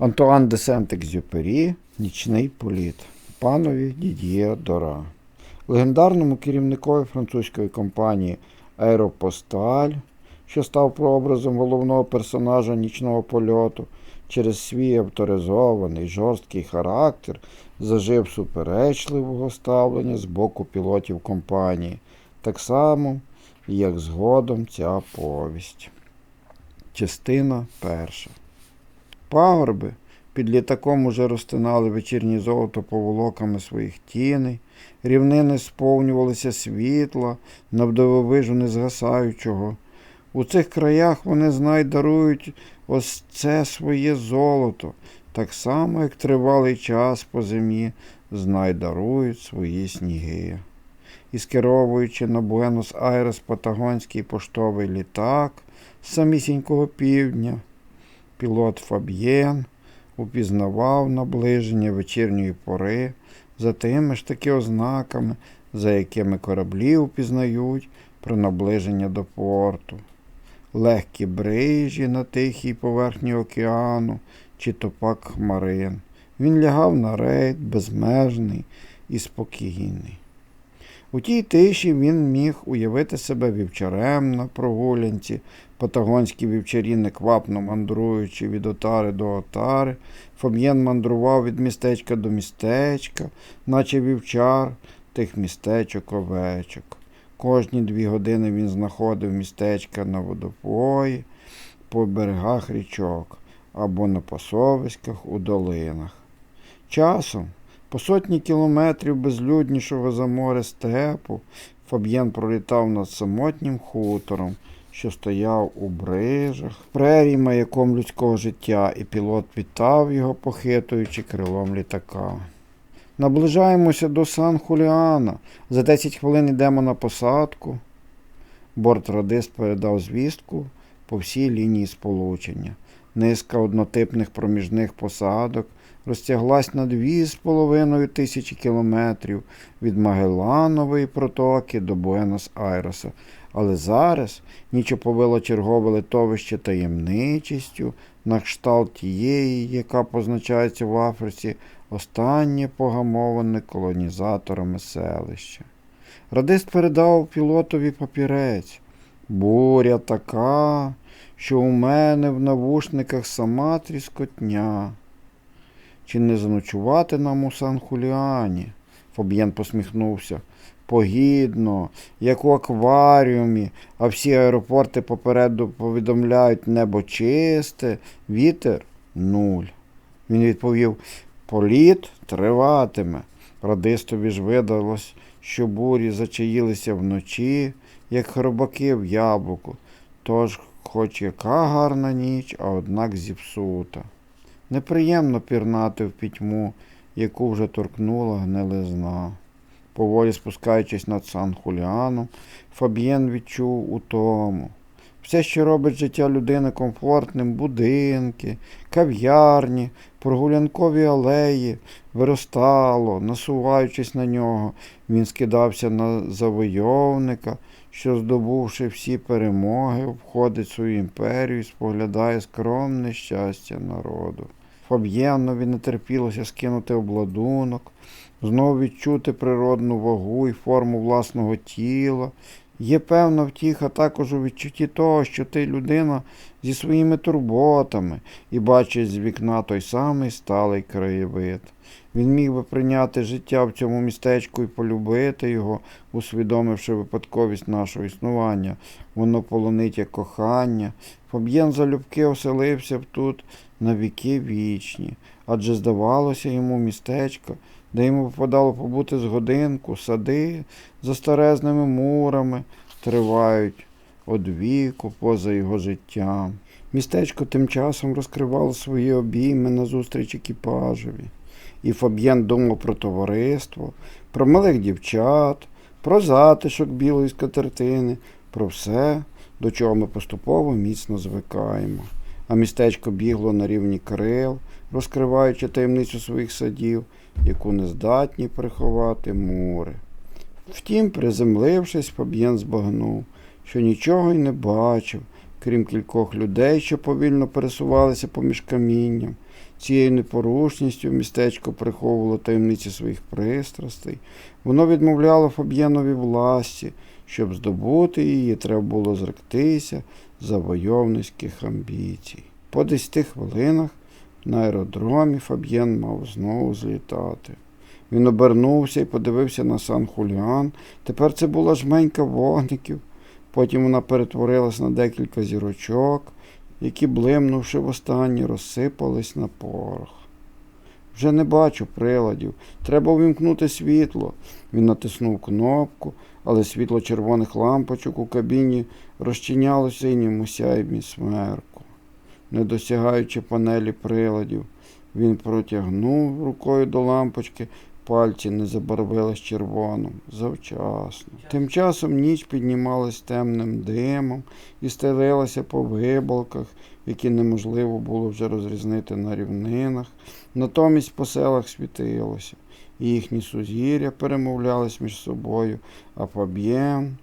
Антуан де Сент-Екзюпері Нічний політ. Панові Дід'є Дора. Легендарному керівникові французької компанії Аеропосталь, що став прообразом головного персонажа нічного польоту, через свій авторизований жорсткий характер зажив суперечливого ставлення з боку пілотів компанії, так само, як згодом ця повість. Частина перша. Пагорби під літаком уже розтинали вечірні золото поволоками своїх тіней, рівнини сповнювалися світла, навдивовижу незгасаючого. У цих краях вони знай дарують ось це своє золото, так само, як тривалий час по зимі знай дарують свої сніги. І скеровуючи на Буенос-Айрес Патагонський поштовий літак з самісінького півдня, пілот Фаб'єн упізнавав наближення вечірньої пори за тими ж таки ознаками, за якими кораблі упізнають про наближення до порту. Легкі брижі на тихій поверхні океану чи топак хмарин. Він лягав на рейд безмежний і спокійний. У тій тиші він міг уявити себе вівчарем на прогулянці, патагонські вівчарі неквапно мандруючи від отари до отари, Фаб'єн мандрував від містечка до містечка, наче вівчар тих містечок овечок. Кожні дві години він знаходив містечка на водопої, по берегах річок або на пасовиськах у долинах. Часом, по сотні кілометрів безлюднішого за море степу, Фаб'єн пролітав над самотнім хутором, що стояв у брижах, прерій маяком людського життя, і пілот вітав його, похитуючи крилом літака. Наближаємося до Сан-Хуліана. За 10 хвилин йдемо на посадку. Бортрадист передав звістку по всій лінії сполучення. Низка однотипних проміжних посадок розтяглась на 2,5 тисячі кілометрів від Магелланової протоки до Буенос-Айреса. Але зараз ніч оповило чергове литовище таємничістю, на кшталт тієї, яка позначається в Африці, останнє погамоване колонізаторами селище. Радист передав пілотові папірець. Буря така, що у мене в навушниках сама тріскотня. Чи не заночувати нам у Сан-Хуліані? Фаб'єн посміхнувся. Погідно, як у акваріумі, а всі аеропорти попереду повідомляють небо чисте, вітер нуль. Він відповів, політ триватиме. Радистові ж видалось, що бурі зачаїлися вночі, як хробаки в яблуку. Тож, хоч яка гарна ніч, а однак зіпсута. Неприємно пірнати в пітьму, яку вже торкнула гнилизна. Поволі спускаючись над Сан-Хуліаном, Фаб'єн відчув утому. Все, що робить життя людини комфортним, будинки, кав'ярні, прогулянкові алеї, виростало, насуваючись на нього, він скидався на завойовника, що, здобувши всі перемоги, входить в свою імперію і споглядає скромне щастя народу. Фаб'єнові не терпілося скинути обладунок, знову відчути природну вагу і форму власного тіла. Є певна втіха також у відчутті того, що ти людина зі своїми турботами і бачиш з вікна той самий сталий краєвид. Він міг би прийняти життя в цьому містечку і полюбити його, усвідомивши випадковість нашого існування. Воно полонить як кохання. Фаб'єн залюбки оселився б тут на віки вічні, адже здавалося йому містечко, де йому випадало побути з годинку, сади за старезними мурами тривають одвіку поза його життям. Містечко тим часом розкривало свої обійми назустріч екіпажеві. І Фаб'єн думав про товариство, про малих дівчат, про затишок білої скатертини, про все, до чого ми поступово міцно звикаємо. А містечко бігло на рівні крил, розкриваючи таємницю своїх садів, яку не здатні приховати мури. Втім, приземлившись, Фаб'єн збагнув, що нічого й не бачив, крім кількох людей, що повільно пересувалися поміж камінням. Цією непорушністю містечко приховувало таємниці своїх пристрастей. Воно відмовляло Фаб'єнові власті. Щоб здобути її, треба було зректися завойовницьких амбіцій. По десяти хвилинах на аеродромі Фаб'єн мав знову злітати. Він обернувся і подивився на сан Хуліан. Тепер це була жменька вогників. Потім вона перетворилась на декілька зірочок, які, блимнувши востаннє, розсипались на порох. Вже не бачу приладів. Треба увімкнути світло. Він натиснув кнопку, але світло червоних лампочок у кабіні розчиняло синьому сяйві смерку. Не досягаючи панелі приладів, він протягнув рукою до лампочки, пальці не забарвились червоним. Завчасно. Тим часом ніч піднімалась темним димом і стелилася по вибалках, які неможливо було вже розрізнити на рівнинах. Натомість по селах світилося, їхні сузір'я перемовлялись між собою, а Фаб'єн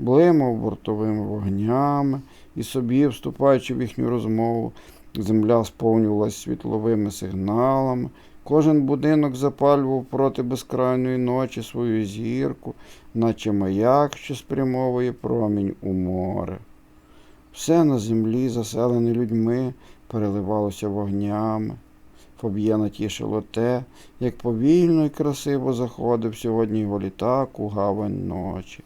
блимав бортовими вогнями, і собі, вступаючи в їхню розмову, земля сповнювалась світловими сигналами. Кожен будинок запалював проти безкрайної ночі свою зірку, наче маяк, що спрямовує промінь у море. Все на землі, заселене людьми, переливалося вогнями. Фаб'єна тішило те, як повільно і красиво заходив сьогодні його літак у гавань ночі.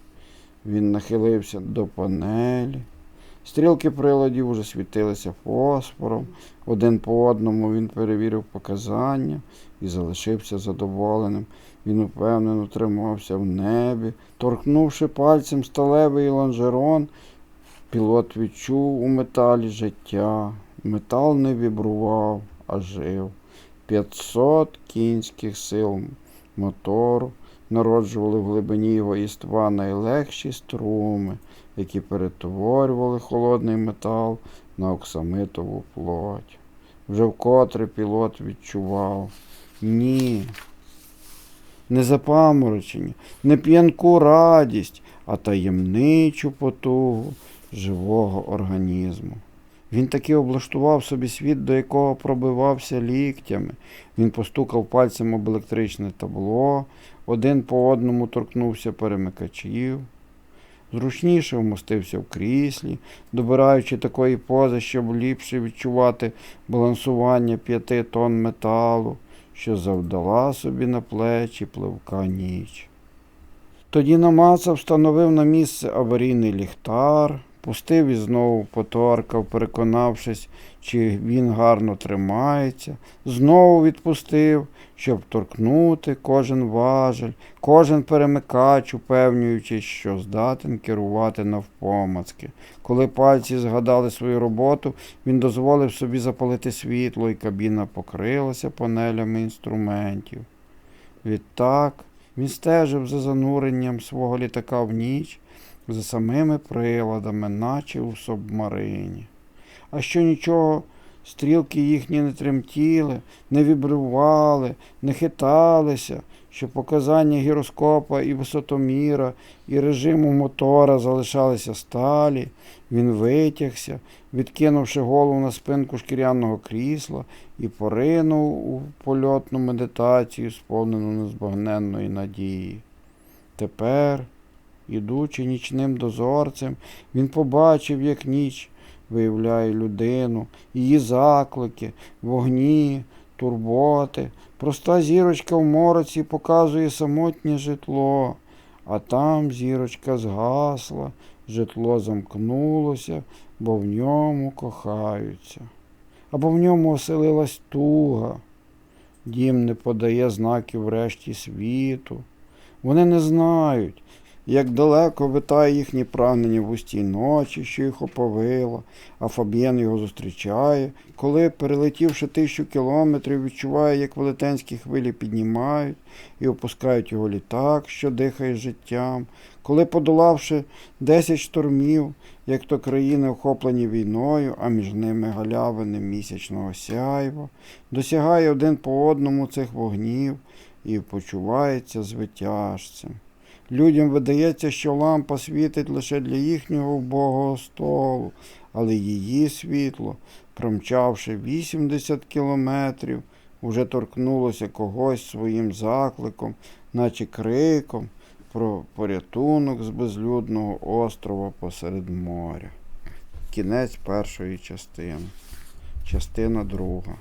Він нахилився до панелі. Стрілки приладів уже світилися фосфором. Один по одному він перевірив показання і залишився задоволеним. Він упевнено тримався в небі. Торкнувши пальцем сталевий лонжерон, пілот відчув у металі життя. Метал не вібрував, а жив. 500 кінських сил мотору народжували в глибині його іства найлегші струми, які перетворювали холодний метал на оксамитову плоть. Вже вкотре пілот відчував ні. Не запаморочення, не п'янку радість, а таємничу потугу живого організму. Він таки облаштував собі світ, до якого пробивався ліктями. Він постукав пальцем об електричне табло, один по одному торкнувся перемикачів. Зручніше вмостився в кріслі, добираючи такої пози, щоб ліпше відчувати балансування п'яти тонн металу, що завдала собі на плечі пливка ніч. Тоді намацав, встановив на місце аварійний ліхтар, пустив і знову поторкав, переконавшись, чи він гарно тримається, знову відпустив, щоб торкнути кожен важель, кожен перемикач, упевнюючись, що здатен керувати навпомацки. Коли пальці згадали свою роботу, він дозволив собі запалити світло, і кабіна покрилася панелями інструментів. Відтак він стежив за зануренням свого літака в ніч, за самими приладами, наче у субмарині. А що нічого, стрілки їхні не тремтіли, не вібрували, не хиталися, що показання гіроскопа і висотоміра, і режиму мотора залишалися сталі, він витягся, відкинувши голову на спинку шкіряного крісла і поринув у польотну медитацію, сповнену незбагненної надії. Тепер, ідучи нічним дозорцем, він побачив, як ніч виявляє людину, її заклики, вогні, турботи. Проста зірочка в мороці показує самотнє житло, а там зірочка згасла, житло замкнулося, бо в ньому кохаються. Або в ньому оселилась туга. Дім не подає знаків решті світу. Вони не знають, як далеко витає їхні прагнення в густій ночі, що їх оповила, а Фаб'єн його зустрічає, коли, перелетівши тисячу кілометрів, відчуває, як велетенські хвилі піднімають і опускають його літак, що дихає життям, коли, подолавши десять штормів, як то країни охоплені війною, а між ними галявини місячного сяйва, досягає один по одному цих вогнів і почувається звитяжцем. Людям видається, що лампа світить лише для їхнього вбогого столу, але її світло, промчавши 80 кілометрів, уже торкнулося когось своїм закликом, наче криком про порятунок з безлюдного острова посеред моря. Кінець першої частини. Частина друга.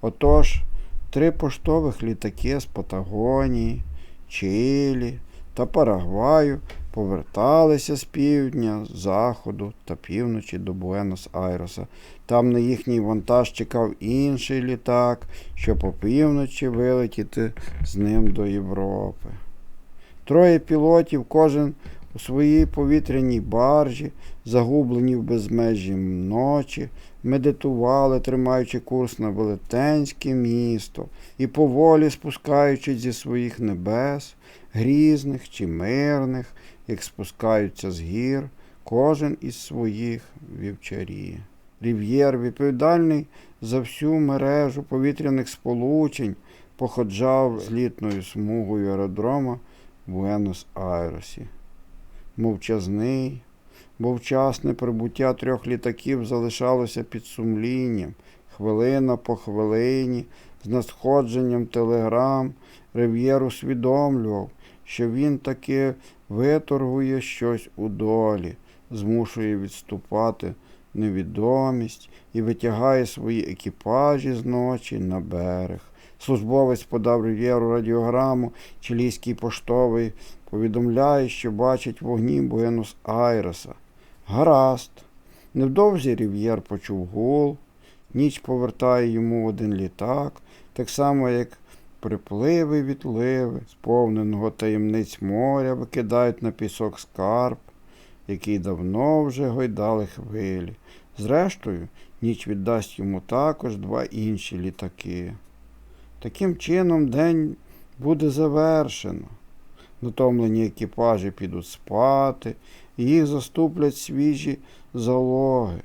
Отож, три поштових літаки з Патагонії, Чилі та Парагваю поверталися з півдня, заходу та півночі до Буенос-Айреса. Там на їхній вантаж чекав інший літак, щоб опівночі вилетіти з ним до Європи. Троє пілотів, кожен у своїй повітряній баржі, загублені в безмежі ночі, медитували, тримаючи курс на велетенське місто і поволі спускаючись зі своїх небес, грізних чи мирних, як спускаються з гір, кожен із своїх вівчарі. Рів'єр, відповідальний за всю мережу повітряних сполучень, походжав злітною смугою аеродрома в Буенос-Айресі. Мовчазний, бо вчасне прибуття трьох літаків залишалося під сумлінням, хвилина по хвилині, з надходженням телеграм, Рев'єр усвідомлював, що він таки виторгує щось у долі, змушує відступати невідомість і витягає свої екіпажі з ночі на берег. Службовець подав Рів'єру радіограму, чилійський поштовий повідомляє, що бачить вогні Буенос-Айреса. Гаразд. Невдовзі Рів'єр почув гул, ніч повертає йому один літак, так само, як припливи відливи, сповненого таємниць моря, викидають на пісок скарб, який давно вже гойдали хвилі. Зрештою, ніч віддасть йому також два інші літаки. Таким чином день буде завершено. Натомлені екіпажі підуть спати, їх заступлять свіжі залоги.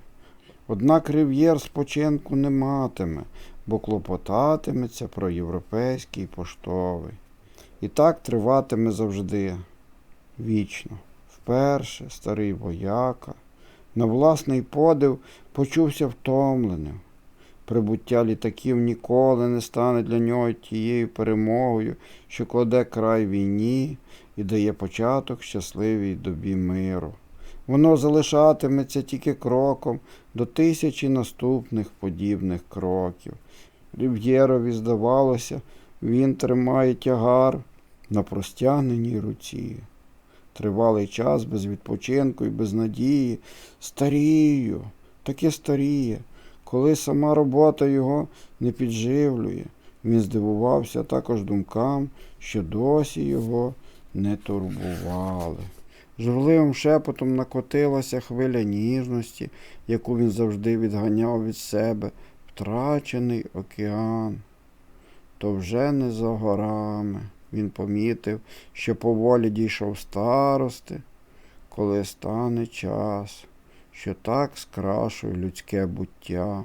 Однак рив'єр спочинку не матиме, бо клопотатиметься про європейський поштовий. І так триватиме завжди, вічно. Вперше старий вояка на власний подив почувся втомленим. Прибуття літаків ніколи не стане для нього тією перемогою, що кладе край війні і дає початок щасливій добі миру. Воно залишатиметься тільки кроком до тисячі наступних подібних кроків. Рів'єрові здавалося, він тримає тягар на простягненій руці. Тривалий час без відпочинку і без надії. Старію, таке старіє, коли сама робота його не підживлює. Він здивувався також думкам, що досі його не турбували. Журливим шепотом накотилася хвиля ніжності, яку він завжди відганяв від себе, втрачений океан. То вже не за горами. Він помітив, що поволі дійшов старости, коли стане час, що так скрашує людське буття,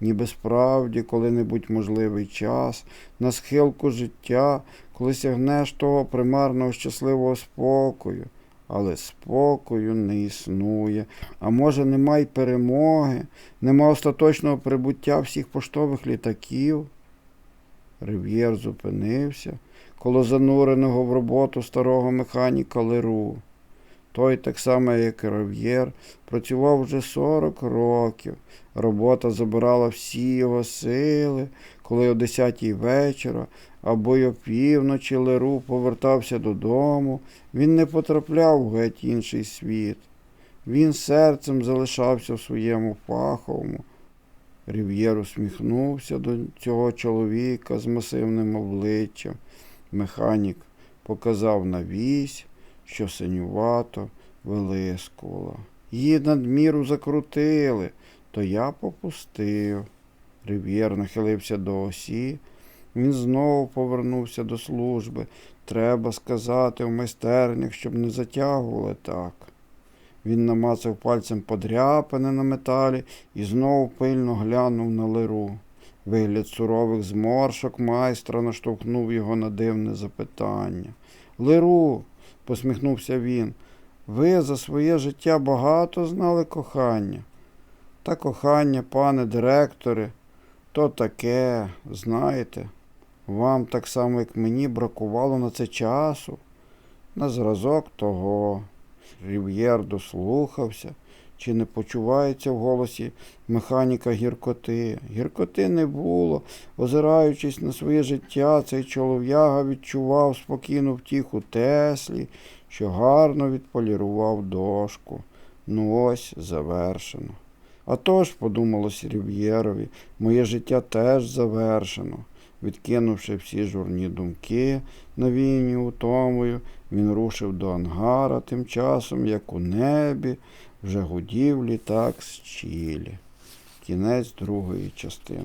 ніби справді коли-небудь можливий час, на схилку життя, коли сягнеш того примарного щасливого спокою, але спокою не існує. А може, нема й перемоги, нема остаточного прибуття всіх поштових літаків. Рив'єр зупинився коло зануреного в роботу старого механіка Леру. Той, так само, як і Рив'єр, працював вже 40 років. Робота забирала всі його сили, коли о 10 вечора або й опівночі Леру повертався додому, він не потрапляв у геть інший світ. Він серцем залишався в своєму фаховому. Рів'єр усміхнувся до цього чоловіка з масивним обличчям. Механік показав на вісь, що синювато вилискувала. Її надміру закрутили, то я попустив. Рив'єр нахилився до осі. Він знову повернувся до служби. Треба сказати в майстернях, щоб не затягували так. Він намацав пальцем подряпане на металі і знову пильно глянув на лиру. Вигляд сурових зморшок майстра наштовхнув його на дивне запитання. Лиру, посміхнувся він, ви за своє життя багато знали кохання. Та кохання, пане директоре, то таке, знаєте, вам так само, як мені, бракувало на це часу. На зразок того. Рів'єр дослухався, чи не почувається в голосі механіка гіркоти. Гіркоти не було. Озираючись на своє життя, цей чолов'яга відчував спокійну втіху Теслі, що гарно відполірував дошку. Ну ось завершено. А тож, подумалось Рів'єрові, моє життя теж завершено. Відкинувши всі журні думки, навіяні утомою, він рушив до ангара тим часом, як у небі вже гудів літак з Чилі. Кінець другої частини.